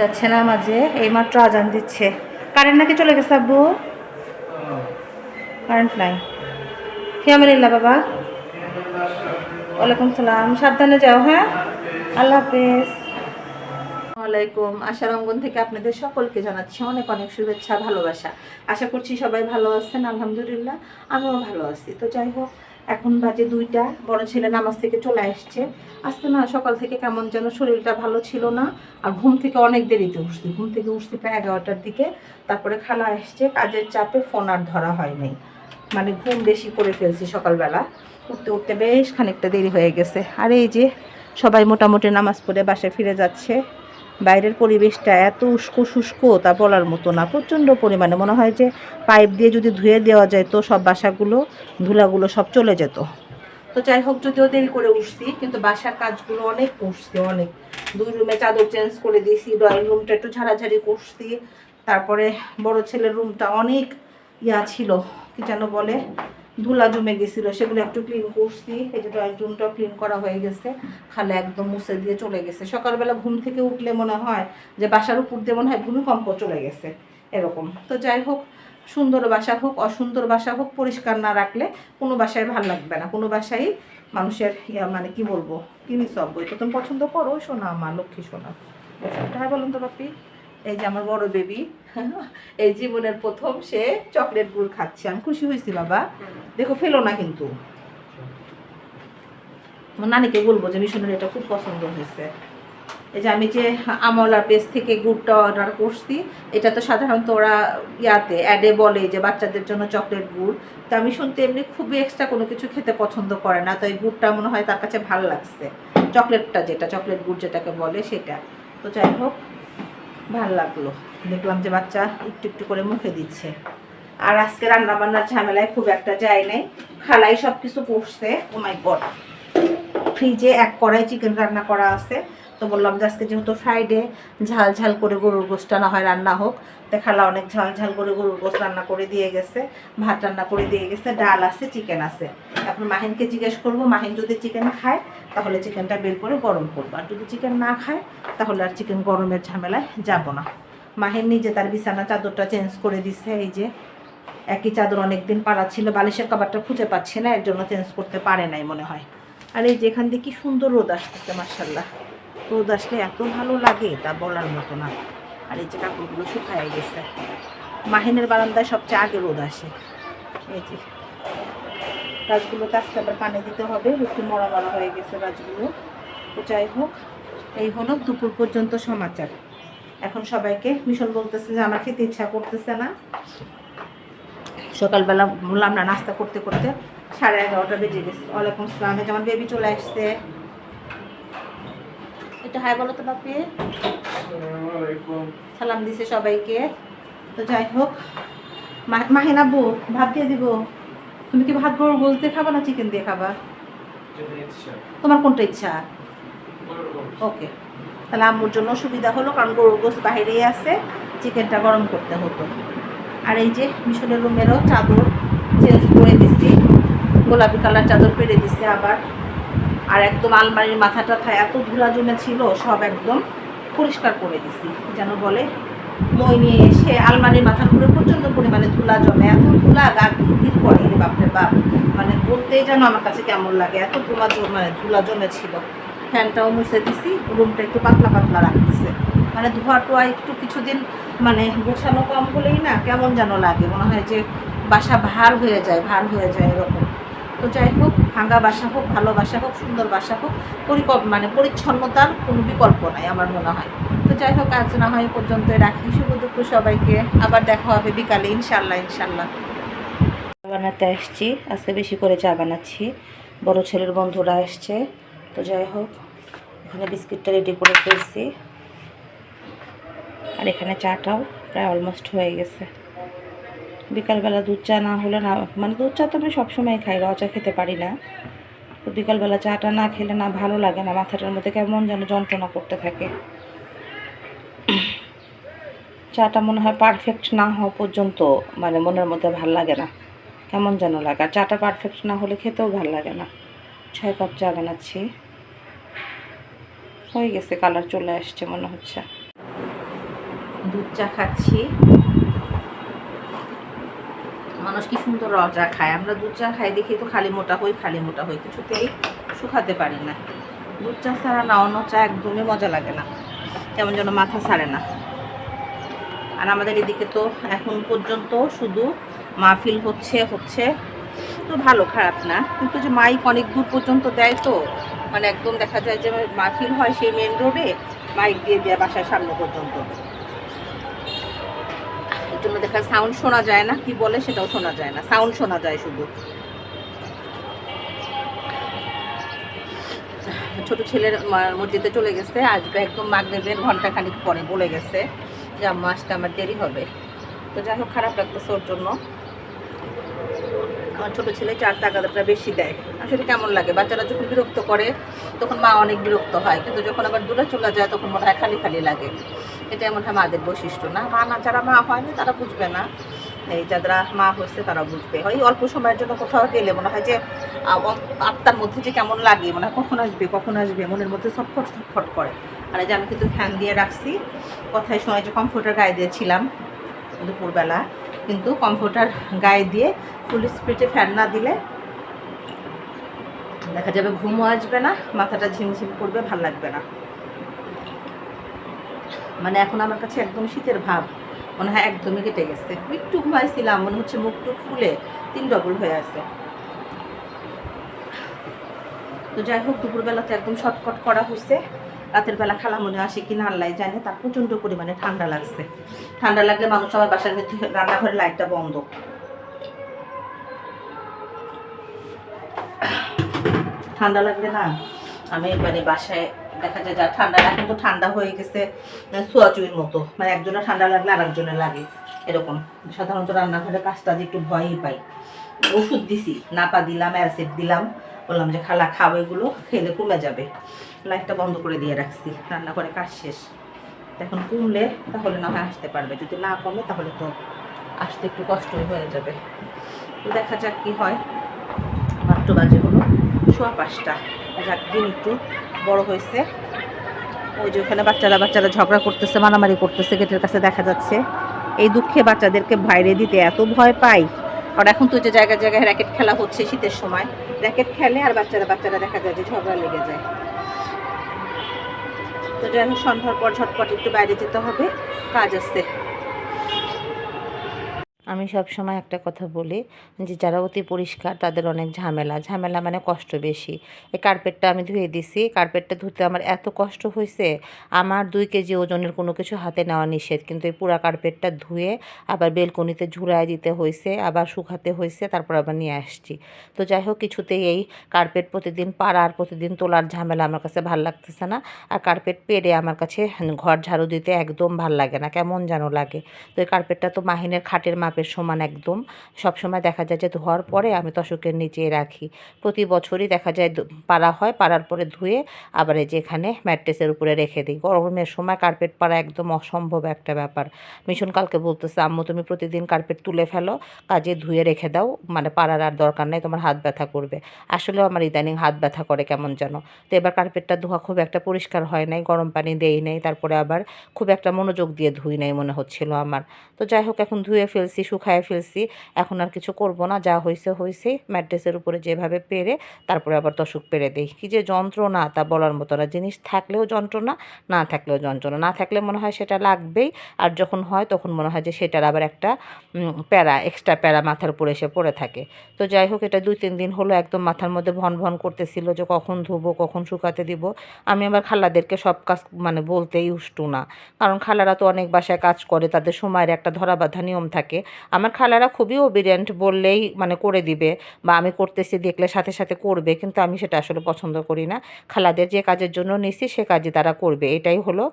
যাচ্ছে না মাঝে, এইমাত্র আজান দিচ্ছে। কারেন্ট নাকি চলে গেছে আব্বু? কারেন্ট নাই। ফিয়ামিল্লা বাবা। ওয়ালাইকুম সালাম। সাবধানে যাও হ্যাঁ? আল্লাহ হাফেজ। ওয়ালাইকুম আশার অঙ্গন থেকে আপনাদের সকলকে জানাচ্ছি অনেক অনেক শুভেচ্ছা, ভালোবাসা। আশা করছি সবাই ভালো আছেন, আলহামদুলিল্লাহ। আমিও ভালো আছি। তো যাই হোক এখন বাজে দুইটা, বড় ছেলে নামাজ থেকে চলে আসছে। আজকে না সকাল থেকে কেমন যেন শরীরটা ভালো ছিল না, আর ঘুম থেকে অনেক দেরিতে উঠছি। ঘুম থেকে উঠছি প্রায় এগারোটার দিকে, তারপরে খালা আসছে, কাজের চাপে ফোন আর ধরা হয়নি মানে ঘুম বেশি করে ফেলছি সকালবেলা। উঠতে উঠতে বেশ খানিকটা দেরি হয়ে গেছে। আর এই যে সবাই মোটামুটি নামাজ পড়ে বাসায় ফিরে যাচ্ছে। বাইরের পরিবেশটা এত উস্কো শুষ্ক তা বলার মতো না। প্রচণ্ড পরিমাণে। মনে হয় যে পাইপ দিয়ে যদি ধুয়ে দেওয়া যায় তো সব বাসাগুলো, ধুলাগুলো সব চলে যেত। তো যাই হোক, যদিও দেরি করে উঠছি, কিন্তু বাসার কাজগুলো অনেক করছি, অনেক। দুই রুমে চাদর চেঞ্জ করে দিয়েছি ড্রয়িং রুমটা একটু ঝাড়াঝাড়ি করছি। তারপরে বড় ছেলের রুমটা অনেক ইয়া ছিল, কি যেন বলে? ধুলা জমে গেছিল, সেগুলো একটু ক্লিন করছি। এই যে ড্রয়িং রুমটাও ক্লিন করা হয়ে গেছে, খালে একদম মুছে দিয়ে চলে গেছে। সকালবেলা ঘুম থেকে উঠলে মনে হয় যে বাসার উপর দিয়ে মনে হয় ভূমিকম্প চলে গেছে, এরকম। তো যাই হোক, সুন্দর বাসা হোক, অসুন্দর বাসা হোক, পরিষ্কার না রাখলে কোনো বাসায় ভালো লাগবে না। কোনো বাসায় মানুষের ইয়া মানে কি বলব কিনি সব বই তো তুমি পছন্দ করো শোনা আমার লক্ষ্মী শোনা হ্যাঁ বলুন তো বাপি? এই যে আমার বড় বেবি এই জীবনের প্রথম সে চকলেট গুড় খাচ্ছে। আমি খুশি হয়েছি, বাবা। দেখো, ফেলো না কিন্তু। নানিকে বলব যে মিশনের এটা খুব পছন্দ হয়েছে। এই যে আমি যে আমলার পেজ থেকে গুড়টা অর্ডার করছি, এটা তো সাধারণত ওরা ইয়াতে অ্যাডে বলে যে বাচ্চাদের জন্য চকলেট গুড়। তো আমি শুনতে এমনি খুবই এক্সট্রা কোনো কিছু খেতে পছন্দ করে না। তো এই গুড়টা মনে হয় তার কাছে ভালো লাগছে। চকলেটটা যেটা, চকলেট গুড় যেটাকে বলে সেটা। তো যাই হোক ভালো লাগল। দেখলাম যে বাচ্চা একটু একটু করে মুখে দিচ্ছে। আর আজকে রান্নাবান্নার ঝামেলায় খুব একটা যায় নাই। খালাই সব কিছু করছে ও মাই গড ফ্রিজে এক কড়াই চিকেন রান্না করা আছে। তো বললাম যে আজকে যেহেতু ফ্রাইডে ঝাল ঝাল করে গরুর গোশটা না হয় রান্না হোক। তো খালা অনেক ঝাল ঝাল করে গরুর গোশ রান্না করে দিয়ে গেছে, ভাত রান্না করে দিয়ে গেছে, ডাল আছে চিকেন আছে। এখন মাহিনকে জিজ্ঞেস করব, মাহিন যদি চিকেন খায়, তাহলে চিকেনটা বের করে গরম করব। আর যদি চিকেন না খায়, তাহলে আর চিকেন গরমের ঝামেলায় যাব না। মাহিন নিজে তার বিছানা চাদরটা চেঞ্জ করে দিছে, এই যে একই চাদর অনেকদিন পাড়া ছিল, বালিশের কাবারটা খুঁজে পাচ্ছি না, এর জন্য চেঞ্জ করতে পারে নাই মনে হয়। আর এই যেখান দিয়ে কি সুন্দর রোদ আসতেছে মার্শাল্লাহ রোদ আসলে এত ভালো লাগে তা বলার মতো না। আর এই যে কাপড়গুলো শুকায় গেছে। মাহিনের বারান্দায় সবচেয়ে আগে রোদ আসে। এই যে গাছগুলোতে আস্তে আবার পানি দিতে হবে, একটু মরা মরা হয়ে গেছে গাছগুলো। তো যাই হোক, এই হলো দুপুর পর্যন্ত সমাচার। এখন সবাইকে মিশন বলতেছে যে আমার খেতে ইচ্ছা করতেছে না। সকালবেলা বললাম না, নাস্তা করতে করতে সাড়ে এগারোটা বেজে গেছে। ওয়ালাইকুম আসসালাম। এই যে বেবি চলে আসছে। এটা হাই বলো তো বাপি। সালাম দিছে সবাইকে। তো যাই হোক মাহিন আব্বু ভাত দিয়ে দিব। তুমি কি ভাত গরুর গোল দিয়ে খাবা না চিকেন দিয়ে খাবা? তোমার কোনটা ইচ্ছা? ওকে তাহলে আম্মুর জন্য সুবিধা হলো কারণ গরুর গোস বাইরেই আছে চিকেনটা গরম করতে হতো। আর এই যে মিশনের রুমেরও চাদর চেঞ্জ করে দিছি। গোলাপি কালার চাদর পেরে দিছি আবার। আর একদম আলমারির মাথাটা এত ধুলা জমে ছিল, সব একদম পরিষ্কার করে দিছি। যেন বলে, মই নিয়ে এসে আলমারির মাথার উপরে প্রচণ্ড পরিমাণে ধুলা জমে। এত ধুলা, গা ভিড় করে বাপরে বাপ। মানে বলতেই যেন আমার কাছে কেমন লাগে, এত ধুলা মানে ধুলা জমে ছিল। ফ্যানটাও মুছে দিছি, রুমটা একটু পাতলা পাতলা রাখতেছে। মানে ধোয়া টোয়া একটু কিছুদিন মানে গোছানো কম হলেই না কেমন যেন লাগে। মনে হয় যে বাসা ভার হয়ে যায়, ভার হয়ে যায় এরকম। যাই হোক ভাঙা বাসা হোক, ভালো বাসা হোক, সুন্দর বাসা হোক, পরিকল্প মানে পরিচ্ছন্নতার কোনো বিকল্প নাই আমার মনে হয়। তো যাই হোক, আজ না হয় পর্যন্ত রাখি। শুভ দুপুর সবাইকে। আবার দেখা হবে বিকালে ইনশাল্লাহ ইনশাল্লাহ চা বানাতে আসছি। আজকে বেশি করে চা বানাচ্ছি। বড় ছেলের বন্ধুরা আসছে। তো যাই হোক, এখানে বিস্কিটটা রেডি করে ফেলছি। আর এখানে চাটাও প্রায় অলমোস্ট হয়ে গেছে। বিকালবেলা দুধ চা না হলে না মানে দুধ চা তো আমি সবসময় খাই, র চা খেতে পারি না। তো বিকালবেলা চাটা না খেলে না ভালো লাগে না, মাথাটার মধ্যে কেমন যেন যন্ত্রণা করতে থাকে। চাটা মনে হয় পারফেক্ট না হওয়া পর্যন্ত মানে মনের মধ্যে ভালো লাগে না। কেমন যেন লাগে, আর চাটা পারফেক্ট না হলে খেতেও ভালো লাগে না। ছয় কাপ চা বানাচ্ছি। হয়ে গেছে কালার চলে আসছে মনে হচ্ছে। দুধ চা খাচ্ছি। মানুষ কি সুন্দর র চা খায়? আমরা দুধ চা খাই, দেখি তো খালি মোটা হই, খালি মোটা হই, কিছুতেই শুকাতে পারি না। দুধ চা ছাড়া না অন্য চা একদমই মজা লাগে না। কেমন যেন মাথা ছাড়ে না। আর আমাদের এদিকে তো এখন পর্যন্ত শুধু মাহফিল হচ্ছে হচ্ছে তো ভালো, খারাপ না। কিন্তু যে মাইক অনেক দূর পর্যন্ত দেয় তো মানে একদম দেখা যায় যে মাহফিল হয় সেই মেন রোডে মাইক দিয়ে দেয় বাসার সামনে পর্যন্ত। জন্য সাউন্ড শোনা যায় না। কি বলে সেটাও শোনা যায় না। সাউন্ড শোনা যায় শুধু। ছোট ছেলের মসজিদে চলে গেছে। আসবে একদম মাগরেবের ঘণ্টা খানিক পরে বলে গেছে যে, আম্মা আসতে আমার দেরি হবে। তো যাই হোক, খারাপ লাগতেছে ওর জন্য। আমার ছোটো ছেলে চার টাকাটা বেশি দেয়। আসলে কেমন লাগে? বাচ্চারা যখন বিরক্ত করে, তখন মা অনেক বিরক্ত হয়। কিন্তু যখন আবার দূরে চলে যায়, তখন মনে হয় খালি খালি লাগে। এটা এমন হয় মাদের বৈশিষ্ট্য না। মা না যারা মা হয়নি, তারা বুঝবে না। এই যারা মা হয়েছে, তারা বুঝবে। ওই অল্প সময়ের জন্য কোথাও গেলে মনে হয় যে আত্মার মধ্যে যে কেমন লাগে, মনে হয় কখন আসবে কখন আসবে, মনের মধ্যে ছটফট ছটফট করে। আর যে আমি কিন্তু ফ্যান দিয়ে রাখছি, কথায় সময় যে কমফোর্টার গায়ে দিয়েছিলাম দুপুরবেলা। কিন্তু কমফোর্টার গায়ে দিয়ে ফুল স্পিডে ফ্যান না দিলে দেখা যাবে ঘুমও আসবে না, মাথাটা ঝিমঝিম করবে, ভালো লাগবে না। মানে এখন আমার কাছে একদম শীতের ভাব। মনে হয় একদমই কেটে গেছে। একটু ঘুমাইছিলাম, মনে হচ্ছে মুখ টুক ফুলে তিন ডবল হয়ে আছে। তো যাই হোক, দুপুরবেলাতে একদম শর্টকট করা হয়েছে। রাতের বেলা খালা মনে আসে কি না আল্লাহ জানে, তার প্রচণ্ড পরিমাণে ঠান্ডা লাগছে। ঠান্ডা লাগলে মানুষ আমার বাসার মধ্যে রান্নাঘরের লাইটটা বন্ধ। ঠান্ডা লাগলে না, আমি মানে বাসায় দেখা যায় যা ঠান্ডা, এখন তো ঠান্ডা হয়ে গেছে সোয়াচুইর মতো। মানে একজনের ঠান্ডা লাগলে আর একজনের লাগে, এরকম। সাধারণত রান্নাঘরে কাজটা একটু ভয়ই পাই। ওষুধ দিছি, নাপা দিলাম, অ্যাসিড দিলাম, বললাম যে, খালা, খাও এগুলো খেলে কমে যাবে। লাইটটা বন্ধ করে দিয়ে রাখছি, রান্নাঘরে কাজ শেষ। এখন কমলে তাহলে না হয় আসতে পারবে, যদি না কমে তাহলে তো আসতে একটু কষ্টই হয়ে যাবে। তো দেখা যাক কি হয়। মাত্র বাজে হলো, সোয়া পাঁচটা। যাক, দিন একটু বড় হয়েছে। ওই যে ওখানে বাচ্চারা বাচ্চারা ঝগড়া করতেছে, মারামারি করতেছে, গেটের কাছে দেখা যাচ্ছে। এই দুঃখে বাচ্চাদেরকে বাইরে দিতে এত ভয় পাই। আর এখন তো যে জায়গায় জায়গায় র্যাকেট খেলা হচ্ছে শীতের সময়, র্যাকেট খেলে আর বাচ্চারা বাচ্চারা দেখা যায় যে ঝগড়া লেগে যায়। তো যাই হোক, সন্ধ্যার পর ঝটপট একটু বাইরে যেতে হবে, কাজ আছে। আমি সব সময় একটা কথা বলি যে যারা অতি পরিষ্কার তাদের অনেক ঝামেলা। ঝামেলা মানে কষ্ট বেশি। এই কার্পেটটা আমি ধুয়ে দিছি। কার্পেটটা ধুতে আমার এত কষ্ট হয়েছে আমার দুই কেজি ওজনের কোনো কিছু হাতে নেওয়া নিষেধ। কিন্তু এই পুরা কার্পেটটা ধুয়ে আবার বেলকনিতে ঝুড়ায় দিতে হয়েছে আবার শুকাতে হয়েছে তারপর আবার নিয়ে আসছি। তো যাই হোক, কিছুতেই এই কার্পেট প্রতিদিন পাড়ার প্রতিদিন তোলার ঝামেলা আমার কাছে ভালো লাগতেছে না। আর কার্পেট পেরে আমার কাছে ঘর ঝাড়ু দিতে একদম ভালো লাগে না, কেমন যেন লাগে। তো এই কার্পেটটা তো মাহিনের খাটের মাপের সমান একদম। সব সময় দেখা যায় যে ধোয়ার পরে আমি তশকের নিচে রাখি। প্রতি বছরই দেখা যায় পাড়া হয়, পাড়ার পরে ধুয়ে আবার এই যে এখানে ম্যাট্রেসের উপরে রেখে দিই। গরমের সময় কার্পেট পাড়া একদম অসম্ভব একটা ব্যাপার। মিশন কালকে বলতেছে, আম্মু, তুমি প্রতিদিন কার্পেট তুলে ফেলো, কাজে ধুয়ে রেখে দাও মানে পাড়ার আর দরকার নেই, তোমার হাত ব্যথা করবে। আসলেও আমার ইদানিং হাত ব্যথা করে কেমন যেন তো এবার কার্পেটটা ধোয়া খুব একটা পরিষ্কার হয় নাই, গরম পানি দেই নাই, তারপরে আবার খুব একটা মনোযোগ দিয়ে ধুই নাই মনে হচ্ছিল আমার। তো যাই হোক, এখন ধুয়ে ফেলছি শুকায় ফেলছি। এখন আর কিছু করব না। যা হয়েছে হয়েছে ম্যাট্রেসের উপরে যেভাবে পেরে তারপরে আবার তসুক পেরে দিই। কী যে যন্ত্রণা তা বলার মতো না। জিনিস থাকলেও যন্ত্রণা, না থাকলেও যন্ত্রণা। না থাকলে মনে হয় সেটা লাগবেই। আর যখন হয় তখন মনে হয় যে সেটার আবার একটা প্যারা এক্সট্রা প্যারা মাথার উপরে এসে পড়ে থাকে। তো যাই হোক, এটা দুই তিন দিন হলো একদম মাথার মধ্যে ভন ভন করতেছিল যে কখন ধুবো, কখন শুকাতে দিব। আমি আমার খালাদেরকে সব কাজ মানে বলতেই উষ্টু না। কারণ খালারা তো অনেক বাসায় কাজ করে। তাদের সময়ের একটা ধরা বাঁধা নিয়ম থাকে। আমার খালারা খুবই ওবিডিয়েন্ট বললেই মানে করে দিবে বা আমি করতেছি দেখলে সাথে সাথে করবে, কিন্তু আমি সেটা আসলে পছন্দ করি না। খালাদের যে কাজের জন্য নিছি সে কাজই তারা করবে, এটাই হলো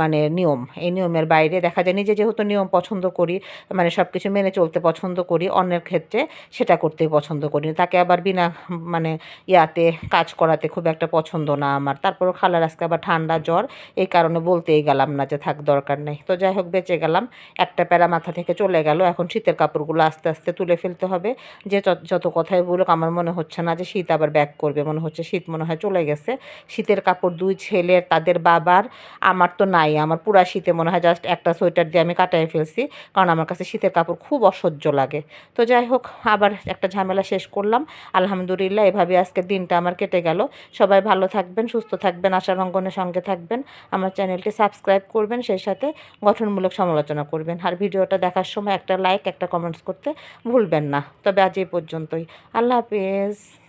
মানে নিয়ম। এই নিয়মের বাইরে দেখা যায় নিজে যেহেতু নিয়ম পছন্দ করি মানে সব কিছু মেনে চলতে পছন্দ করি, অন্যের ক্ষেত্রে সেটা করতে পছন্দ করি। তাকে আবার বিনা মানে ইয়াতে কাজ করাতে খুব একটা পছন্দ না আমার। তারপরও খালার আজকে আবার ঠান্ডা জ্বর, এই কারণে বলতেই গেলাম না যে থাক দরকার নেই। তো যাই হোক, বেঁচে গেলাম, একটা প্যারা মাথা থেকে চলে গেল, এখন শীতের কাপড়গুলো আস্তে আস্তে তুলে ফেলতে হবে। যে যত- কথাই বলুক, আমার মনে হচ্ছে না যে শীত আবার ব্যাক করবে। মনে হচ্ছে শীত মনে হয় চলে গেছে। শীতের কাপড় দুই ছেলের তাদের বাবার, আমার তো নাই। আমার পুরা শীতে মনে হয় জাস্ট একটা সোয়েটার দিয়ে আমি কাটাই ফেলছি। কারণ আমার কাছে শীতের কাপড় খুব অসহ্য লাগে। তো যাই হোক, আবার একটা ঝামেলা শেষ করলাম। আলহামদুলিল্লাহ এভাবে আজকে দিনটা আমার কেটে গেল। সবাই ভালো থাকবেন, সুস্থ থাকবেন আশা রঙ্গনের সঙ্গে থাকবেন। আমার চ্যানেলটি সাবস্ক্রাইব করবেন, সেই সাথে গঠনমূলক সমালোচনা করবেন। আর ভিডিওটা দেখার সময় একটা লাইক একটা কমেন্টস করতে ভুলবেন না। তবে আজ এই পর্যন্তই। আল্লাহ হাফিজ।